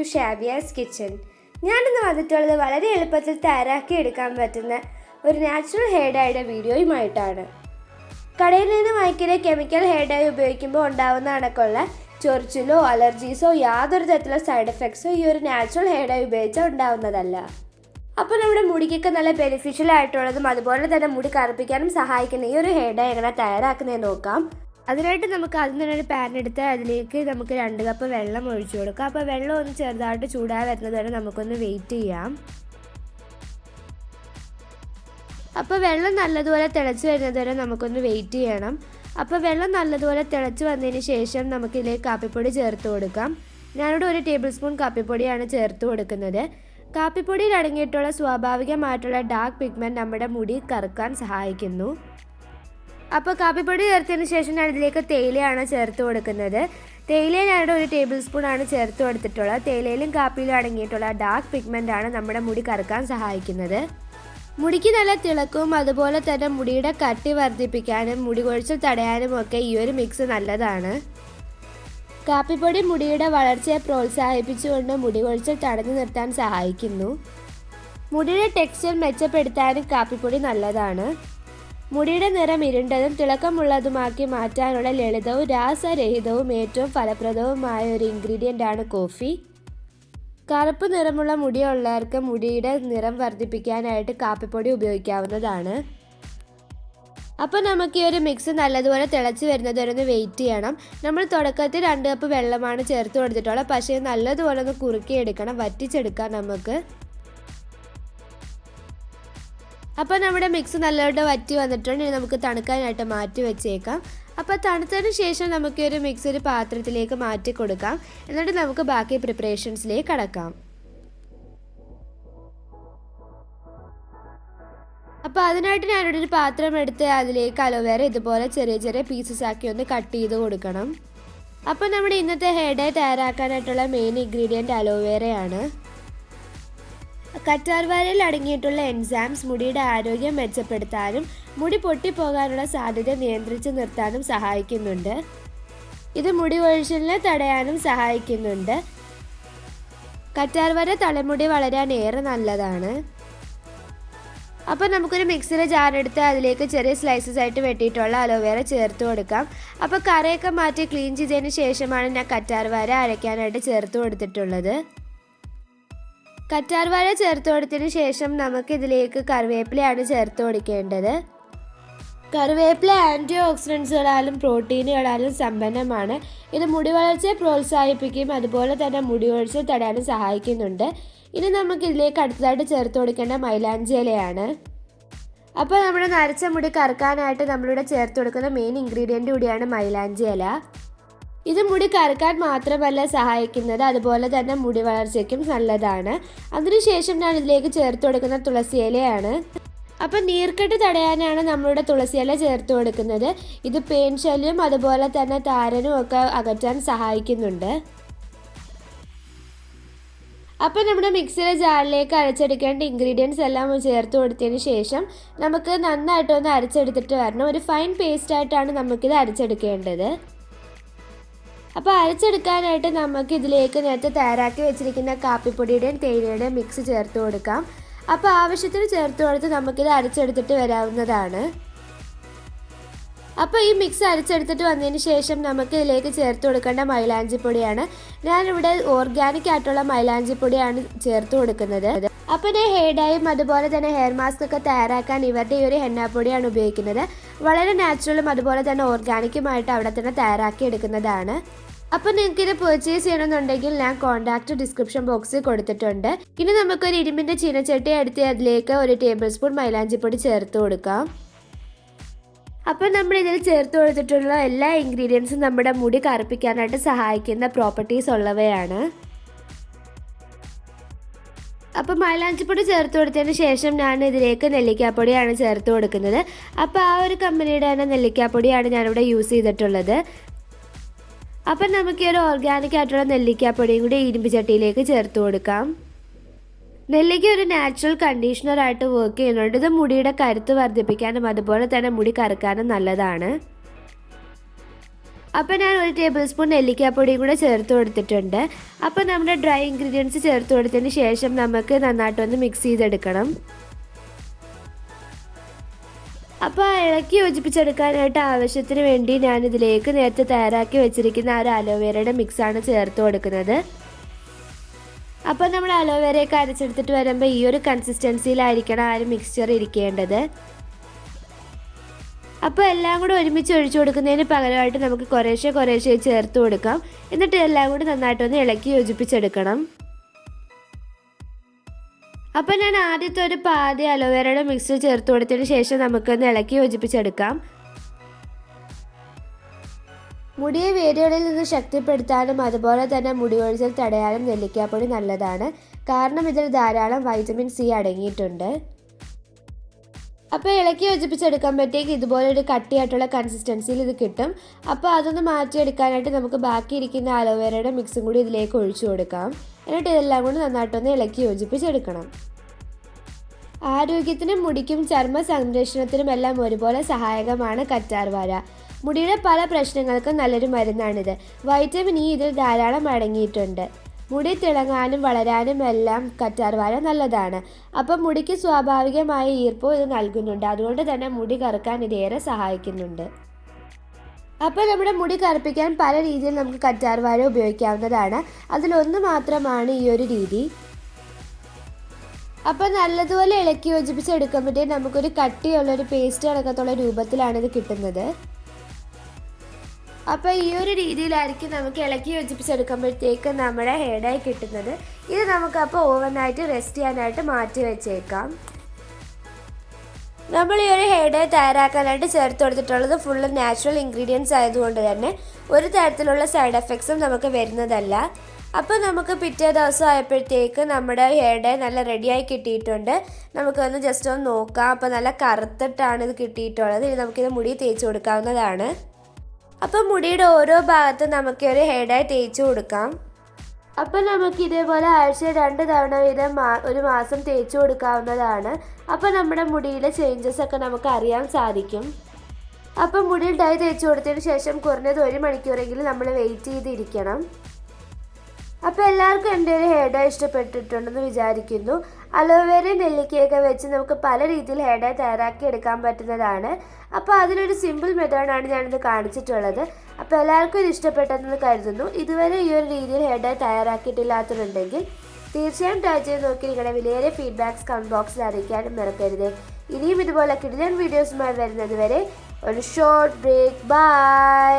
To Shabiya's kitchen ഞാനിന്ന് വന്നിട്ടുള്ളത് വളരെ എളുപ്പത്തിൽ തയ്യാറാക്കി എടുക്കാൻ പറ്റുന്ന ഒരു നാച്ചുറൽ ഹെയർ ഡൈയുടെ വീഡിയോയുമായിട്ടാണ്. കടയിൽ നിന്ന് വാങ്ങിക്കുന്ന കെമിക്കൽ ഹെയർ ഡൈ ഉപയോഗിക്കുമ്പോൾ ഉണ്ടാവുന്ന അടക്കമുള്ള ചൊറിച്ചിലോ അലർജീസോ യാതൊരു തരത്തിലുള്ള സൈഡ് എഫക്ട്സോ ഈ ഒരു നാച്ചുറൽ ഹെയർ ഡൈ ഉപയോഗിച്ചാൽ ഉണ്ടാവുന്നതല്ല. അപ്പോൾ നമ്മുടെ മുടിക്കൊക്കെ നല്ല ബെനിഫിഷ്യൽ ആയിട്ടുള്ളതും അതുപോലെ തന്നെ മുടി കറുപ്പിക്കാനും സഹായിക്കുന്ന ഈ ഒരു ഹെയർ ഡൈ എങ്ങനെ തയ്യാറാക്കുന്നത് നോക്കാം. അതിനായിട്ട് നമുക്ക് ആദ്യം തന്നെ ഒരു പാൻ എടുത്ത് അതിലേക്ക് നമുക്ക് രണ്ട് കപ്പ് വെള്ളം ഒഴിച്ചു കൊടുക്കാം. അപ്പോൾ വെള്ളം ഒന്ന് ചെറുതായിട്ട് ചൂടായി വരുന്നത് വരെ നമുക്കൊന്ന് വെയിറ്റ് ചെയ്യാം. അപ്പോൾ വെള്ളം നല്ലതുപോലെ തിളച്ച് വരുന്നത് വരെ നമുക്കൊന്ന് വെയിറ്റ് ചെയ്യണം. അപ്പോൾ വെള്ളം നല്ലതുപോലെ തിളച്ച് വന്നതിന് ശേഷം നമുക്കിതിലേക്ക് കാപ്പിപ്പൊടി ചേർത്ത് കൊടുക്കാം. ഞാനിവിടെ ഒരു ടേബിൾ സ്പൂൺ കാപ്പിപ്പൊടിയാണ് ചേർത്ത് കൊടുക്കുന്നത്. കാപ്പിപ്പൊടിയിൽ അടങ്ങിയിട്ടുള്ള സ്വാഭാവികമായിട്ടുള്ള ഡാർക്ക് പിഗ്മെന്റ് നമ്മുടെ മുടി കറുക്കാൻ സഹായിക്കുന്നു. അപ്പോൾ കാപ്പിപ്പൊടി ചേർത്തതിന് ശേഷം ഞാൻ ഇതിലേക്ക് തേയിലയാണ് ചേർത്ത് കൊടുക്കുന്നത്. തേയില ഞാനിവിടെ ഒരു ടേബിൾ സ്പൂൺ ആണ് ചേർത്ത് കൊടുത്തിട്ടുള്ളത്. തേയിലയിലും കാപ്പിയിലും അടങ്ങിയിട്ടുള്ള ഡാർക്ക് പിഗ്മെന്റ് ആണ് നമ്മുടെ മുടി കറുക്കാൻ സഹായിക്കുന്നത്. മുടിക്ക് നല്ല തിളക്കവും അതുപോലെ തന്നെ മുടിയുടെ കട്ടി വർദ്ധിപ്പിക്കാനും മുടി കൊഴിച്ചിൽ തടയാനും ഒക്കെ ഈ ഒരു മിക്സ് നല്ലതാണ്. കാപ്പിപ്പൊടി മുടിയുടെ വളർച്ചയെ പ്രോത്സാഹിപ്പിച്ചുകൊണ്ട് മുടി കൊഴിച്ചിൽ തടഞ്ഞു നിർത്താൻ സഹായിക്കുന്നു. മുടിയുടെ ടെക്സ്ചർ മെച്ചപ്പെടുത്താനും കാപ്പിപ്പൊടി നല്ലതാണ്. മുടിയുടെ നിറം ഇരുണ്ടതും തിളക്കമുള്ളതുമാക്കി മാറ്റാനുള്ള ലളിതവും രാസരഹിതവും ഏറ്റവും ഫലപ്രദവുമായ ഒരു ഇൻഗ്രീഡിയന്റ് ആണ് കോഫി കറുപ്പ് നിറമുള്ള മുടിയുള്ളവർക്ക് മുടിയുടെ നിറം വർദ്ധിപ്പിക്കാനായിട്ട് കാപ്പിപ്പൊടി ഉപയോഗിക്കാവുന്നതാണ്. അപ്പോൾ നമുക്ക് ഈ ഒരു മിക്സ് നല്ലതുപോലെ തിളച്ച് വരുന്നത് വരെ ഒന്ന് വെയിറ്റ് ചെയ്യണം. നമ്മൾ തുടക്കത്തിൽ രണ്ട് കപ്പ് വെള്ളമാണ് ചേർത്ത് കൊടുത്തിട്ടുള്ളത്. പക്ഷേ നല്ലതുപോലെ ഒന്ന് കുറുക്കിയെടുക്കണം വറ്റിച്ചെടുക്കാം നമുക്ക്. അപ്പോൾ നമ്മുടെ മിക്സ് നല്ലതായിട്ട് വറ്റി വന്നിട്ടുണ്ട്. ഇനി നമുക്ക് തണുക്കാനായിട്ട് മാറ്റി വെച്ചേക്കാം. അപ്പോൾ തണുത്തതിന് ശേഷം നമുക്ക് ഒരു മിക്സ് ഒരു പാത്രത്തിലേക്ക് മാറ്റി കൊടുക്കാം. എന്നിട്ട് നമുക്ക് ബാക്കി പ്രിപ്പറേഷൻസിലേക്ക് കടക്കാം. അപ്പോൾ അതിനായിട്ട് ഞാനിവിടെ ഒരു പാത്രം എടുത്ത് അതിലേക്ക് അലോവേര ഇതുപോലെ ചെറിയ ചെറിയ പീസസ് ആക്കി ഒന്ന് കട്ട് ചെയ്ത് കൊടുക്കണം. അപ്പോൾ നമ്മുടെ ഇന്നത്തെ ഹെയർ ഡേ തയ്യാറാക്കാനായിട്ടുള്ള മെയിൻ ഇൻഗ്രീഡിയന്റ് അലോവേരയാണ് കറ്റാർവാരയിൽ അടങ്ങിയിട്ടുള്ള എൻസാംസ് മുടിയുടെ ആരോഗ്യം മെച്ചപ്പെടുത്താനും മുടി പൊട്ടിപ്പോകാനുള്ള സാധ്യത നിയന്ത്രിച്ച് നിർത്താനും സഹായിക്കുന്നുണ്ട്. ഇത് മുടി ഒഴിച്ചിലിനെ തടയാനും സഹായിക്കുന്നുണ്ട്. കറ്റാർവാര തലമുടി വളരാൻ ഏറെ നല്ലതാണ്. അപ്പോൾ നമുക്കൊരു മിക്സിയുടെ ജാർ എടുത്ത് അതിലേക്ക് ചെറിയ സ്ലൈസസ് ആയിട്ട് വെട്ടിയിട്ടുള്ള അലോവേറ ചേർത്ത് കൊടുക്കാം. അപ്പോൾ കറയൊക്കെ മാറ്റി ക്ലീൻ ചെയ്തതിന് ശേഷമാണ് ഞാൻ കറ്റാർവാര അരയ്ക്കാനായിട്ട് ചേർത്ത് കൊടുത്തിട്ടുള്ളത്. കറ്റാർവാഴ ചേർത്ത് കൊടുത്തതിന് ശേഷം നമുക്കിതിലേക്ക് കറിവേപ്പിലയാണ് ചേർത്ത് കൊടുക്കേണ്ടത്. കറിവേപ്പില ആന്റി ഓക്സിഡൻസുകളാലും പ്രോട്ടീനുകളാലും സമ്പന്നമാണ്. ഇത് മുടി വളർച്ചയെ പ്രോത്സാഹിപ്പിക്കുകയും അതുപോലെ തന്നെ മുടി വളർച്ച തടയാനും സഹായിക്കുന്നുണ്ട്. ഇനി നമുക്ക് ഇതിലേക്ക് അടുത്തതായിട്ട് ചേർത്ത് കൊടുക്കേണ്ട മൈലാഞ്ചി ഇലയാണ്. അപ്പോൾ നമ്മുടെ നരച്ച മുടി കറക്കാനായിട്ട് നമ്മളിവിടെ ചേർത്ത് കൊടുക്കുന്ന മെയിൻ ഇൻഗ്രീഡിയന്റ് കൂടിയാണ് മൈലാഞ്ചി ഇത് മുടി കറുക്കാൻ മാത്രമല്ല സഹായിക്കുന്നത്. അതുപോലെ തന്നെ മുടി വളർച്ചയ്ക്കും നല്ലതാണ്. അതിനുശേഷം ഞാൻ ഇതിലേക്ക് ചേർത്ത് കൊടുക്കുന്ന തുളസി ഇലയാണ്. അപ്പം നീർക്കെട്ട് തടയാനാണ് നമ്മളുടെ തുളസി ഇല ചേർത്ത് കൊടുക്കുന്നത്. ഇത് പേൻ ശല്യം അതുപോലെ തന്നെ താരനും ഒക്കെ അകറ്റാൻ സഹായിക്കുന്നുണ്ട്. അപ്പോൾ നമ്മുടെ മിക്സിയുടെ ജാറിലേക്ക് അരച്ചെടുക്കേണ്ട ഇൻഗ്രീഡിയൻസ് എല്ലാം ചേർത്ത് കൊടുത്തതിന് ശേഷം നമുക്ക് നന്നായിട്ടൊന്ന് അരച്ചെടുത്തിട്ട് വരണം. ഒരു ഫൈൻ പേസ്റ്റായിട്ടാണ് നമുക്കിത് അരച്ചെടുക്കേണ്ടത്. അപ്പോൾ അരച്ചെടുക്കാനായിട്ട് നമുക്ക് ഇതിലേക്ക് നേരത്തെ തയ്യാറാക്കി വെച്ചിരിക്കുന്ന കാപ്പിപ്പൊടിയുടെയും തേയിലയുടെയും മിക്സ് ചേർത്ത് കൊടുക്കാം. അപ്പോൾ ആവശ്യത്തിന് ചേർത്ത് കൊടുത്ത് നമുക്കിത് അരച്ചെടുത്തിട്ട് വരാവുന്നതാണ്. അപ്പോൾ ഈ മിക്സ് അരച്ചെടുത്തിട്ട് വന്നതിന് ശേഷം നമുക്ക് ഇതിലേക്ക് ചേർത്ത് കൊടുക്കേണ്ട മൈലാഞ്ചി പൊടിയാണ്. ഞാനിവിടെ ഓർഗാനിക് ആയിട്ടുള്ള മൈലാഞ്ചി പൊടിയാണ് ചേർത്ത് കൊടുക്കുന്നത്. അപ്പോൾ ഞാൻ ഹെയർ ഡൈയും അതുപോലെ തന്നെ ഹെയർ മാസ്ക് ഒക്കെ തയ്യാറാക്കാൻ ഇവരുടെ ഈ ഒരു എണ്ണാപ്പൊടിയാണ് ഉപയോഗിക്കുന്നത്. വളരെ നാച്ചുറലും അതുപോലെ തന്നെ ഓർഗാനിക്കുമായിട്ട് അവിടെ തന്നെ തയ്യാറാക്കി എടുക്കുന്നതാണ്. അപ്പോൾ ഇത് പർച്ചേസ് ചെയ്യണമെന്നുണ്ടെങ്കിൽ ഞാൻ കോൺടാക്റ്റ് ഡിസ്ക്രിപ്ഷൻ ബോക്സിൽ കൊടുത്തിട്ടുണ്ട്. ഇനി നമുക്കൊരു ഇരുമ്പിന്റെ ചീനച്ചട്ടി എടുത്ത് അതിലേക്ക് ഒരു ടേബിൾ സ്പൂൺ മൈലാഞ്ചിപ്പൊടി ചേർത്ത് കൊടുക്കാം. അപ്പോൾ നമ്മൾ ഇതിൽ ചേർത്ത് കൊടുത്തിട്ടുള്ള എല്ലാ ഇൻഗ്രീഡിയൻസും നമ്മുടെ മുടി കറുപ്പിക്കാനായിട്ട് സഹായിക്കുന്ന പ്രോപ്പർട്ടീസ് ഉള്ളവയാണ്. അപ്പോൾ മൈലാഞ്ചിപ്പൊടി ചേർത്ത് കൊടുത്തതിന് ശേഷം ഞാൻ ഇതിലേക്ക് നെല്ലിക്കാപ്പൊടിയാണ് ചേർത്ത് കൊടുക്കുന്നത്. അപ്പോൾ ആ ഒരു കമ്പനിയുടെ തന്നെ നെല്ലിക്കാപ്പൊടിയാണ് ഞാനിവിടെ യൂസ് ചെയ്തിട്ടുള്ളത്. അപ്പം നമുക്ക് ഈ ഒരു ഓർഗാനിക് ആയിട്ടുള്ള നെല്ലിക്കാപ്പൊടിയും കൂടി ഇരുമ്പ് ചട്ടിയിലേക്ക് ചേർത്ത് കൊടുക്കാം. നെല്ലിക്ക ഒരു നാച്ചുറൽ കണ്ടീഷണർ ആയിട്ട് വർക്ക് ചെയ്യുന്നുണ്ട്. ഇത് മുടിയുടെ കരുത്ത് വർദ്ധിപ്പിക്കാനും അതുപോലെ തന്നെ മുടി കറുക്കാനും നല്ലതാണ്. അപ്പോൾ ഞാൻ ഒരു ടേബിൾ സ്പൂൺ നെല്ലിക്കാപ്പൊടിയും കൂടെ ചേർത്ത് കൊടുത്തിട്ടുണ്ട്. അപ്പോൾ നമ്മുടെ ഡ്രൈ ഇൻഗ്രീഡിയൻസ് ചേർത്ത് കൊടുത്തതിന് ശേഷം നമുക്ക് നന്നായിട്ടൊന്ന് മിക്സ് ചെയ്തെടുക്കണം. അപ്പോൾ ഇളക്കി യോജിപ്പിച്ചെടുക്കാനായിട്ട് ആവശ്യത്തിന് വേണ്ടി ഞാൻ ഇതിലേക്ക് നേരത്തെ തയ്യാറാക്കി വെച്ചിരിക്കുന്ന ആ ഒരു അലോവേരയുടെ മിക്സാണ് ചേർത്ത് കൊടുക്കുന്നത്. അപ്പോൾ നമ്മൾ അലോവേരയൊക്കെ അരച്ചെടുത്തിട്ട് വരുമ്പോൾ ഈ ഒരു കൺസിസ്റ്റൻസിയിലായിരിക്കണം ആ ഒരു മിക്സ്ചർ ഇരിക്കേണ്ടത്. അപ്പോൾ എല്ലാം കൂടെ ഒരുമിച്ച് ഒഴിച്ചു കൊടുക്കുന്നതിന് പകരമായിട്ട് നമുക്ക് കുറേശ്ശെ കുറേശ്ശെ ചേർത്ത് കൊടുക്കാം. എന്നിട്ട് എല്ലാം കൂടി നന്നായിട്ടൊന്ന് ഇളക്കി യോജിപ്പിച്ചെടുക്കണം. അപ്പോൾ ഞാൻ ആദ്യത്തെ ഒരു പാതി അലോവേരയുടെ മിക്സ് ചേർത്ത് കൊടുത്തതിന് ശേഷം നമുക്കൊന്ന് ഇളക്കി യോജിപ്പിച്ചെടുക്കാം. മുടിയെ വേരുകളിൽ നിന്ന് ശക്തിപ്പെടുത്താനും അതുപോലെ തന്നെ മുടി ഒഴിച്ചിൽ തടയാനും നെല്ലിക്കാപ്പൊടി നല്ലതാണ്. കാരണം ഇതിൽ ധാരാളം വൈറ്റമിൻ സി അടങ്ങിയിട്ടുണ്ട്. അപ്പോൾ ഇളക്കി യോജിപ്പിച്ചെടുക്കാൻ പറ്റിയേക്ക് ഇതുപോലെ ഒരു കട്ടിയായിട്ടുള്ള കൺസിസ്റ്റൻസിയിൽ ഇത് കിട്ടും. അപ്പോൾ അതൊന്ന് മാറ്റിയെടുക്കാനായിട്ട് നമുക്ക് ബാക്കി ഇരിക്കുന്ന അലോവേരയുടെ മിക്സും കൂടി ഇതിലേക്ക് ഒഴിച്ചു കൊടുക്കാം. എന്നിട്ട് ഇതെല്ലാം കൂടി നന്നായിട്ടൊന്ന് ഇളക്കി യോജിപ്പിച്ചെടുക്കണം. ആരോഗ്യത്തിനും മുടിക്കും ചർമ്മ സംരക്ഷണത്തിനും എല്ലാം ഒരുപോലെ സഹായകമാണ് കറ്റാർവാര മുടിയുടെ പല പ്രശ്നങ്ങൾക്കും നല്ലൊരു മരുന്നാണിത്. വൈറ്റമിൻ ഇ ഇതിൽ ധാരാളം അടങ്ങിയിട്ടുണ്ട്. മുടി തിളങ്ങാനും വളരാനും എല്ലാം കറ്റാർവാഴ നല്ലതാണ്. അപ്പം മുടിക്ക് സ്വാഭാവികമായ ഈർപ്പവും ഇത് നൽകുന്നുണ്ട്. അതുകൊണ്ട് തന്നെ മുടി കറുക്കാൻ ഇതേറെ സഹായിക്കുന്നുണ്ട്. അപ്പോൾ നമ്മുടെ മുടി കറുപ്പിക്കാൻ പല രീതിയിൽ നമുക്ക് കറ്റാർവാഴ ഉപയോഗിക്കാവുന്നതാണ്. അതിലൊന്ന് മാത്രമാണ് ഈ ഒരു രീതി. അപ്പോൾ നല്ലതുപോലെ ഇളക്കി യോജിപ്പിച്ച് എടുക്കുമ്പോഴത്തേക്കും നമുക്കൊരു കട്ടിയുള്ള ഒരു പേസ്റ്റ് കണക്കത്തുള്ള രൂപത്തിലാണ് ഇത് കിട്ടുന്നത്. അപ്പോൾ ഈ ഒരു രീതിയിലായിരിക്കും നമുക്ക് ഇളക്കി യോജിപ്പിച്ചെടുക്കുമ്പോഴത്തേക്ക് നമ്മുടെ ഹെയർഡായി കിട്ടുന്നത്. ഇത് നമുക്കപ്പോൾ ഓവർനൈറ്റ് റെസ്റ്റ് ചെയ്യാനായിട്ട് മാറ്റി വെച്ചേക്കാം. നമ്മൾ ഈ ഒരു ഹെയർ തയ്യാറാക്കാനായിട്ട് ചേർത്ത് കൊടുത്തിട്ടുള്ളത് ഫുള്ള് നാച്ചുറൽ ഇൻഗ്രീഡിയൻസ് ആയതുകൊണ്ട് തന്നെ ഒരു തരത്തിലുള്ള സൈഡ് എഫക്ട്സും നമുക്ക് വരുന്നതല്ല. അപ്പോൾ നമുക്ക് പിറ്റേ ദിവസം ആയപ്പോഴത്തേക്ക് നമ്മുടെ ഹെയർ നല്ല റെഡിയായി കിട്ടിയിട്ടുണ്ട്. നമുക്കൊന്ന് ജസ്റ്റ് ഒന്ന് നോക്കാം. അപ്പോൾ നല്ല കറുത്തിട്ടാണ് ഇത് കിട്ടിയിട്ടുള്ളത്. ഇനി നമുക്കിത് മുടി തേച്ച് കൊടുക്കാവുന്നതാണ്. അപ്പോൾ മുടിയുടെ ഓരോ ഭാഗത്തും നമുക്ക് ഒരു ഹെയർഡായി തേച്ചു കൊടുക്കാം. അപ്പോൾ നമുക്ക് ഇതേപോലെ ആഴ്ച രണ്ട് തവണ വീതം ഒരു മാസം തേച്ച് കൊടുക്കാവുന്നതാണ്. അപ്പോൾ നമ്മുടെ മുടിയിലെ ചേഞ്ചസ് ഒക്കെ നമുക്ക് അറിയാൻ സാധിക്കും. അപ്പം മുടിയിൽ ഡൈ തേച്ച് കൊടുത്തതിന് ശേഷം കുറഞ്ഞത് ഒരു മണിക്കൂറെങ്കിലും നമ്മൾ വെയിറ്റ് ചെയ്തിരിക്കണം. അപ്പോൾ എല്ലാവർക്കും എന്റെ ഒരു ഹെയർ ഡൈ ഇഷ്ടപ്പെട്ടിട്ടുണ്ടെന്ന് വിചാരിക്കുന്നു. അലോവേര നെല്ലിക്കയൊക്കെ വെച്ച് നമുക്ക് പല രീതിയിൽ ഹെയർ ഡൈ തയ്യാറാക്കി എടുക്കാൻ പറ്റുന്നതാണ്. അപ്പോൾ അതിലൊരു സിമ്പിൾ മെത്തേഡാണ് ഞാനിത് കാണിച്ചിട്ടുള്ളത്. അപ്പോൾ എല്ലാവർക്കും ഇത് ഇഷ്ടപ്പെട്ടെന്ന് കരുതുന്നു. ഇതുവരെ ഈ ഒരു രീതിയിൽ ഹെയർ ഡൈ തയ്യാറാക്കിയിട്ടില്ലാത്തതുണ്ടെങ്കിൽ തീർച്ചയായും ട്രൈ ചെയ്ത് നോക്കി നിങ്ങളുടെ വിലയേറെ ഫീഡ്ബാക്ക്സ് കമന്റ് ബോക്സിൽ അറിയിക്കാനും മറക്കരുത്. ഇനിയും ഇതുപോലെ കിടിലൻ വീഡിയോസുമായി വരുന്നത് വരെ ഒരു ഷോർട്ട് ബ്രേക്ക് ബൈ